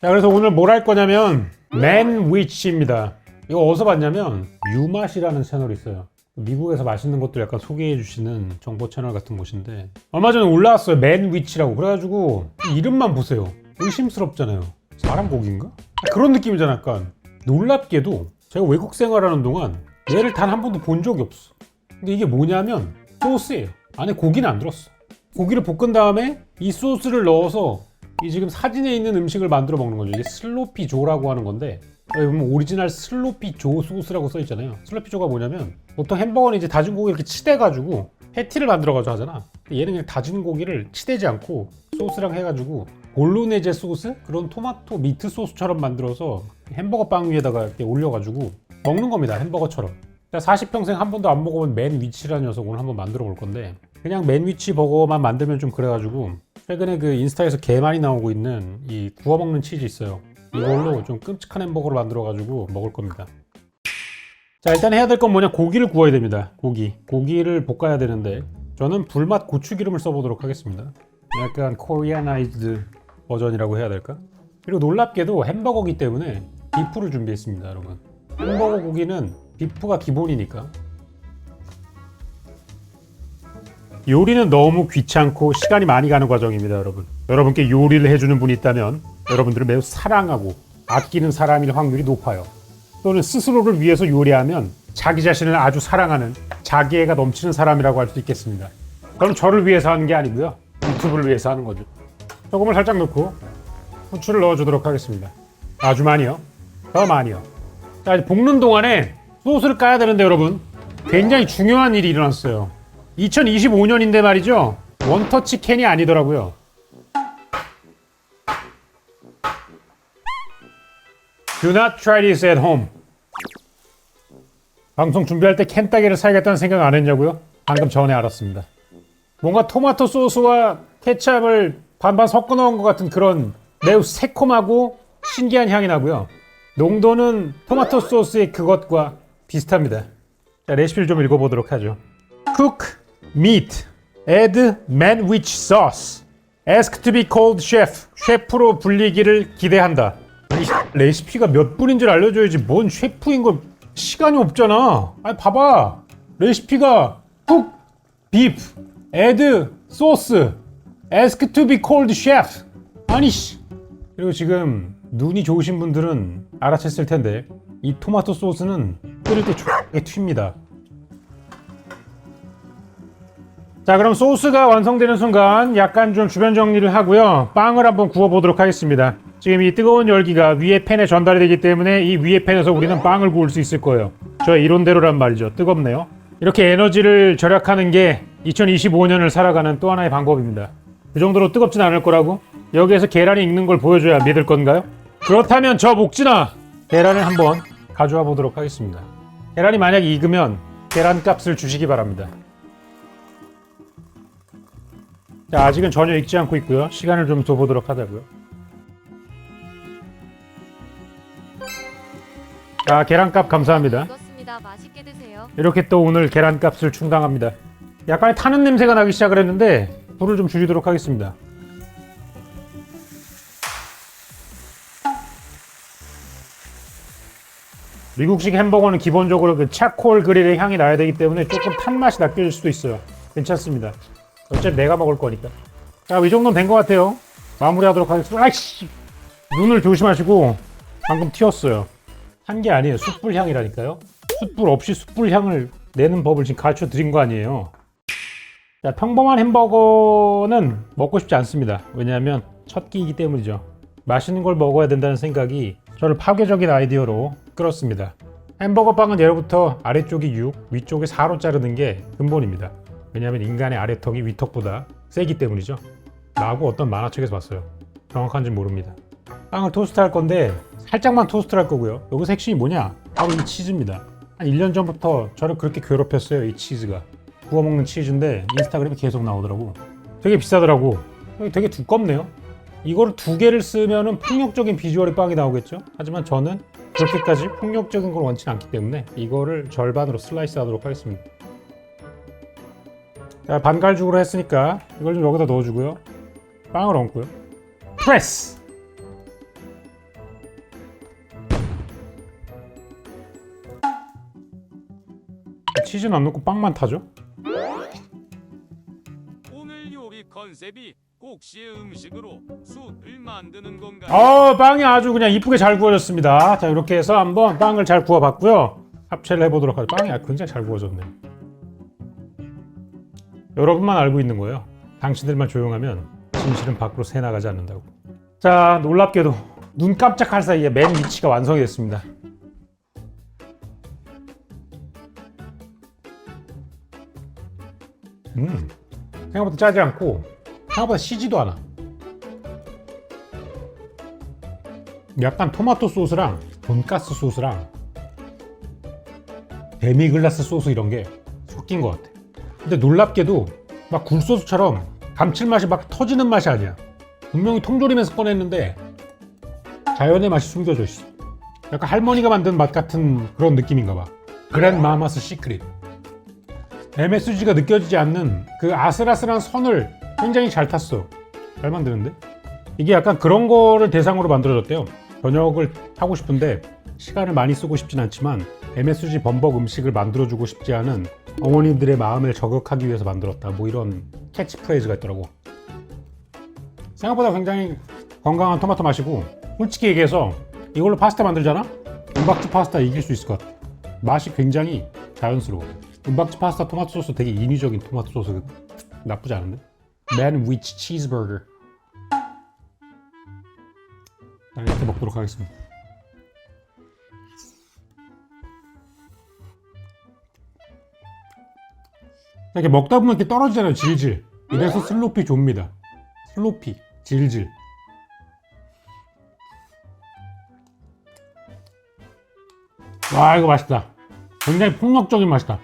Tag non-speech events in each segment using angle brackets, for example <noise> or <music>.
자, 그래서 오늘 뭘 할 거냐면 맨위치입니다. 이거 어디서 봤냐면 유맛이라는 채널이 있어요. 미국에서 맛있는 것들 약간 소개해 주시는 정보 채널 같은 곳인데 얼마 전에 올라왔어요. 맨위치라고. 그래가지고 이름만 보세요. 의심스럽잖아요. 사람 고기인가? 그런 느낌이잖아 약간. 놀랍게도 제가 외국 생활하는 동안 얘를 단 한 번도 본 적이 없어. 근데 이게 뭐냐면 소스예요. 안에 고기는 안 들었어. 고기를 볶은 다음에 이 소스를 넣어서 이 지금 사진에 있는 음식을 만들어 먹는 거죠. 이게 슬로피 조라고 하는 건데 여기 보면 오리지널 슬로피 조 소스라고 써 있잖아요. 슬로피 조가 뭐냐면 보통 햄버거는 이제 다진 고기 이렇게 치대가지고 패티를 만들어가지고 하잖아. 얘는 그냥 다진 고기를 치대지 않고 소스랑 해가지고 볼로네제 소스 그런 토마토 미트 소스처럼 만들어서 햄버거 빵 위에다가 이렇게 올려가지고 먹는 겁니다. 햄버거처럼. 40평생 한 번도 안 먹어본 맨 위치라는 녀석을 한번 만들어 볼 건데 그냥 맨 위치 버거만 만들면 좀 그래가지고 최근에 그 인스타에서 개 많이 나오고 있는 이 구워 먹는 치즈 있어요. 이걸로 좀 끔찍한 햄버거를 만들어 가지고 먹을 겁니다. 자 일단 해야 될 건 뭐냐 고기를 구워야 됩니다. 고기 고기를 볶아야 되는데 저는 불맛 고추기름을 써보도록 하겠습니다. 약간 코리아나이즈드 버전이라고 해야 될까? 그리고 놀랍게도 햄버거기 때문에 비프를 준비했습니다, 여러분. 햄버거 고기는 비프가 기본이니까 요리는 너무 귀찮고 시간이 많이 가는 과정입니다, 여러분. 여러분께 요리를 해주는 분이 있다면 여러분들을 매우 사랑하고 아끼는 사람일 확률이 높아요. 또는 스스로를 위해서 요리하면 자기 자신을 아주 사랑하는 자기애가 넘치는 사람이라고 할 수 있겠습니다. 그럼 저를 위해서 하는 게 아니고요. 유튜브를 위해서 하는 거죠. 소금을 살짝 넣고 후추를 넣어주도록 하겠습니다. 아주 많이요. 더 많이요. 자, 이제 볶는 동안에 소스를 까야 되는데 여러분 굉장히 중요한 일이 일어났어요. 2025년인데 말이죠. 원터치 캔이 아니더라고요. Do not try this at home. 방송 준비할 때 캔 따개를 사야겠다는 생각 안 했냐고요? 방금 전에 알았습니다. 뭔가 토마토 소스와 케찹을 반반 섞어 넣은 것 같은 그런 매우 새콤하고 신기한 향이 나고요. 농도는 토마토 소스의 그것과 비슷합니다. 자, 레시피를 좀 읽어보도록 하죠. Cook meat. Add manwich sauce. Ask to be called chef. 셰프로 불리기를 기대한다. 아니, 레시피가 몇 분인 줄 알려줘야지 뭔 셰프인 걸 시간이 없잖아. 아니 봐봐. 레시피가 cook beef. add sauce. ask to be called chef. 아니 씨. 그리고 지금 눈이 좋으신 분들은 알아챘을 텐데 이 토마토 소스는 끓일 때 촉촉하게 튑니다. 자 그럼 소스가 완성되는 순간 약간 좀 주변 정리를 하고요. 빵을 한번 구워 보도록 하겠습니다. 지금 이 뜨거운 열기가 위에 팬에 전달이 되기 때문에 이 위에 팬에서 우리는 빵을 구울 수 있을 거예요. 저의 이론대로란 말이죠. 뜨겁네요. 이렇게 에너지를 절약하는 게 2025년을 살아가는 또 하나의 방법입니다. 그 정도로 뜨겁진 않을 거라고? 여기에서 계란이 익는 걸 보여줘야 믿을 건가요? 그렇다면 저 목진아 계란을 한번 가져와 보도록 하겠습니다. 계란이 만약 익으면 계란값을 주시기 바랍니다 자, 아직은 전혀 익지 않고 있고요. 시간을 좀 둬보도록 하자고요. 자, 계란값 감사합니다. 익었습니다. 맛있게 드세요. 이렇게 또 오늘 계란값을 충당합니다. 약간의 타는 냄새가 나기 시작을 했는데 불을 좀 줄이도록 하겠습니다. 미국식 햄버거는 기본적으로 그 차콜 그릴의 향이 나야 되기 때문에 조금 탄 맛이 느껴질 수도 있어요. 괜찮습니다. 어차피 내가 먹을 거니까. 자, 이 정도면 된것 같아요. 마무리하도록 하겠습니다. 아이씨! 눈을 조심하시고 방금 튀었어요. 한 게 아니에요. 숯불 향이라니까요. 숯불 없이 숯불 향을 내는 법을 지금 가르쳐 드린 거 아니에요. 자, 평범한 햄버거는 먹고 싶지 않습니다. 왜냐하면 첫 끼이기 때문이죠. 맛있는 걸 먹어야 된다는 생각이 저를 파괴적인 아이디어로 끌었습니다. 햄버거 빵은 예로부터 아래쪽이 6, 위쪽이 4로 자르는 게 근본입니다. 왜냐하면 인간의 아래턱이 위턱보다 세기 때문이죠. 라고 어떤 만화책에서 봤어요. 정확한지 모릅니다. 빵을 토스트 할 건데 살짝만 토스트를 할 거고요. 여기서 핵심이 뭐냐? 바로 이 치즈입니다. 한 1년 전부터 저를 그렇게 괴롭혔어요. 이 치즈가. 구워 먹는 치즈인데 인스타그램에 계속 나오더라고. 되게 비싸더라고. 되게 두껍네요. 이거를 두 개를 쓰면은 폭력적인 비주얼의 빵이 나오겠죠? 하지만 저는 그렇게까지 폭력적인 걸 원치 않기 때문에 이거를 절반으로 슬라이스 하도록 하겠습니다. 자, 반갈죽으로 했으니까 이걸 좀 여기다 넣어주고요. 빵을 얹고요. 프레스! 치즈는 안 넣고 빵만 타죠? 오늘 요리 컨셉이 곡시의 음식으로 숯을 만드는 건가요? 어, 빵이 아주 그냥 이쁘게 잘 구워졌습니다. 자, 이렇게 해서 한번 빵을 잘 구워봤고요. 합체를 해보도록 하죠. 빵이 굉장히 잘 구워졌네요. 여러분만 알고 있는 거예요. 당신들만 조용하면 진실은 밖으로 새 나가지 않는다고. 자 놀랍게도 눈 깜짝할 사이에 맨 위치가 완성이 됐습니다. 음 생각보다 짜지 않고 생각보다 시지도 않아. 약간 토마토 소스랑 돈가스 소스랑 데미글라스 소스 이런 게 섞인 것 같아. 근데 놀랍게도 막 굴소스처럼 감칠맛이 막 터지는 맛이 아니야. 분명히 통조림에서 꺼냈는데 자연의 맛이 숨겨져 있어. 약간 할머니가 만든 맛 같은 그런 느낌인가 봐. 그랜 마마스 시크릿. MSG가 느껴지지 않는 그 아슬아슬한 선을 굉장히 잘 탔어. 잘 만드는데? 이게 약간 그런 거를 대상으로 만들어졌대요. 저녁을 하고 싶은데 시간을 많이 쓰고 싶진 않지만 MSG 범벅 음식을 만들어주고 싶지 않은 어머님들의 마음을 저격하기 위해서 만들었다. 뭐 이런 캐치프레이즈가 있더라고. 생각보다 굉장히 건강한 토마토 맛이고 솔직히 얘기해서 이걸로 파스타 만들잖아? 은박지 파스타 이길 수 있을 것 같아. 맛이 굉장히 자연스러워. 은박지 파스타 토마토 소스 되게 인위적인 토마토 소스 나쁘지 않은데? Man with cheeseburger. 자, 이렇게 먹도록 하겠습니다. 이렇게 먹다 보면 이렇게 떨어지잖아요, 질질. 이래서 슬로피 좁니다. 슬로피, 질질. 와, 이거 맛있다. 굉장히 폭력적인 맛이다.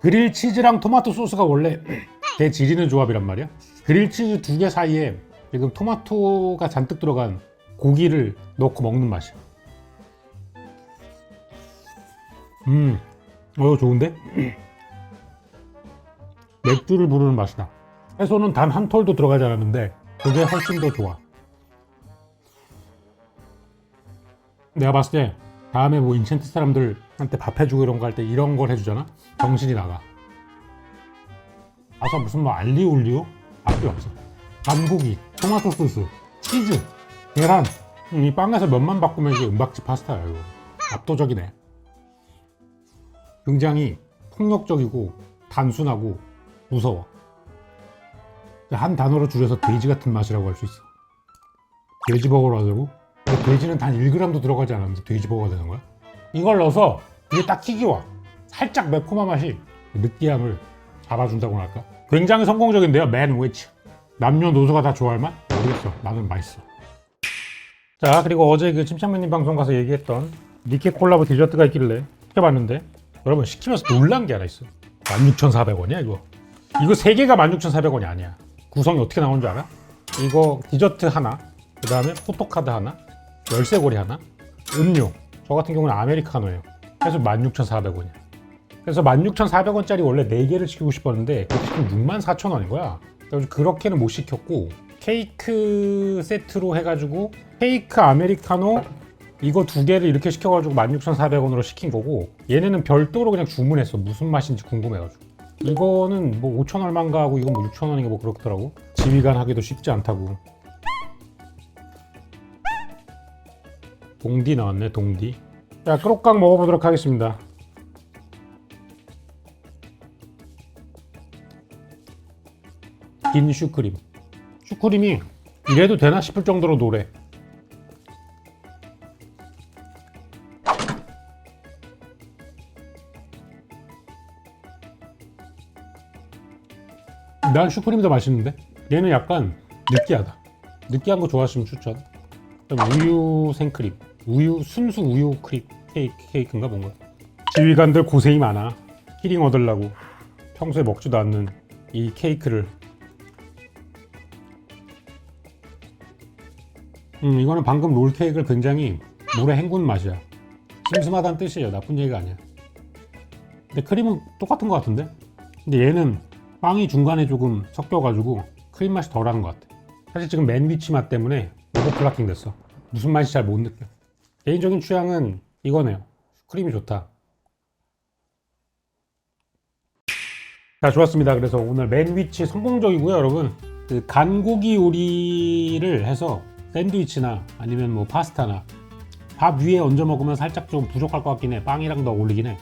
그릴 치즈랑 토마토 소스가 원래 <clears throat> 대 지리는 조합이란 말이야. 그릴 치즈 두 개 사이에 지금 토마토가 잔뜩 들어간 고기를 넣고 먹는 맛이야. 음, 어, 이거 좋은데? <clears throat> 맥주를 부르는 맛이다. 해소는 단 한 톨도 들어가지 않았는데 그게 훨씬 더 좋아. 내가 봤을 때 다음에 뭐 인챈트 사람들한테 밥 해주고 이런 거 할 때 이런 걸 해주잖아? 정신이 나가. 아서 무슨 뭐 알리올리오? 앞이 없어. 간고기, 토마토 소스, 치즈, 계란. 음, 이 빵에서 면만 바꾸면 이게 은박지 파스타야 이거. 압도적이네. 굉장히 폭력적이고 단순하고 무서워. 한 단어로 줄여서 돼지 같은 맛이라고 할 수 있어. 돼지 버거로 하자고? 돼지는 단 1g도 들어가지 않았는데 돼지 버거가 되는 거야? 이걸 넣어서 이게 딱 튀기 와. 살짝 매콤한 맛이 느끼함을 잡아준다고 할까? 굉장히 성공적인데요, 맨 위치. 남녀노소가 다 좋아할 맛? 모르겠어. 나는 맛있어. 자, 그리고 어제 그 침착맨님 방송 가서 얘기했던 니케 콜라보 디저트가 있길래 시켜봤는데 여러분 시키면서 놀란 게 하나 있어. 16,400원이야 이거. 이거 3개가 16,400원이 아니야. 구성이 어떻게 나온 줄 알아? 이거 디저트 하나, 그 다음에 포토카드 하나, 열쇠고리 하나, 음료. 저 같은 경우는 아메리카노예요. 그래서 16,400원이야. 그래서 16,400원짜리 원래 4개를 시키고 싶었는데 그게 지금 64,000원인 거야. 그래서 그렇게는 못 시켰고 케이크 세트로 해가지고 케이크 아메리카노 이거 두 개를 이렇게 시켜가지고 16,400원으로 시킨 거고 얘네는 별도로 그냥 주문했어. 무슨 맛인지 궁금해가지고. 이거는 뭐 5천 얼마인가 하고 이건 뭐 6천 원인가 뭐 그렇더라고. 지휘관 하기도 쉽지 않다고. 동디 나왔네 동디. 자 크로깡 먹어보도록 하겠습니다. 긴 슈크림. 슈크림이 이래도 되나 싶을 정도로 노래. 난 슈크림이 더 맛있는데? 얘는 약간 느끼하다. 느끼한 거 좋아하시면 추천. 우유 생크림, 우유 순수 우유 크림 케이크 케이크인가 뭔가. 지휘관들 고생이 많아. 키링 얻으려고 평소에 먹지도 않는 이 케이크를. 음 이거는 방금 롤 케이크를 굉장히 물에 헹군 맛이야. 슴슴하다는 뜻이에요. 나쁜 얘기가 아니야. 근데 크림은 똑같은 것 같은데? 근데 얘는 빵이 중간에 조금 섞여가지고 크림 맛이 덜한 것 같아. 사실 지금 맨 위치 맛 때문에 오버클락킹 됐어. 무슨 맛이 잘 못 느껴. 개인적인 취향은 이거네요. 크림이 좋다. 자 좋았습니다. 그래서 오늘 맨위치 성공적이고요, 여러분. 그 간고기 요리를 해서 샌드위치나 아니면 뭐 파스타나 밥 위에 얹어 먹으면 살짝 좀 부족할 것 같긴 해. 빵이랑 더 어울리긴 해.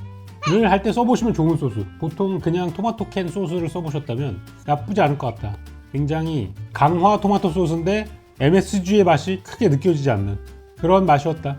늘할때 써보시면 좋은 소스. 보통 그냥 토마토 캔 소스를 써보셨다면 나쁘지 않을 것 같다. 굉장히 강화 토마토 소스인데 MSG의 맛이 크게 느껴지지 않는 그런 맛이었다.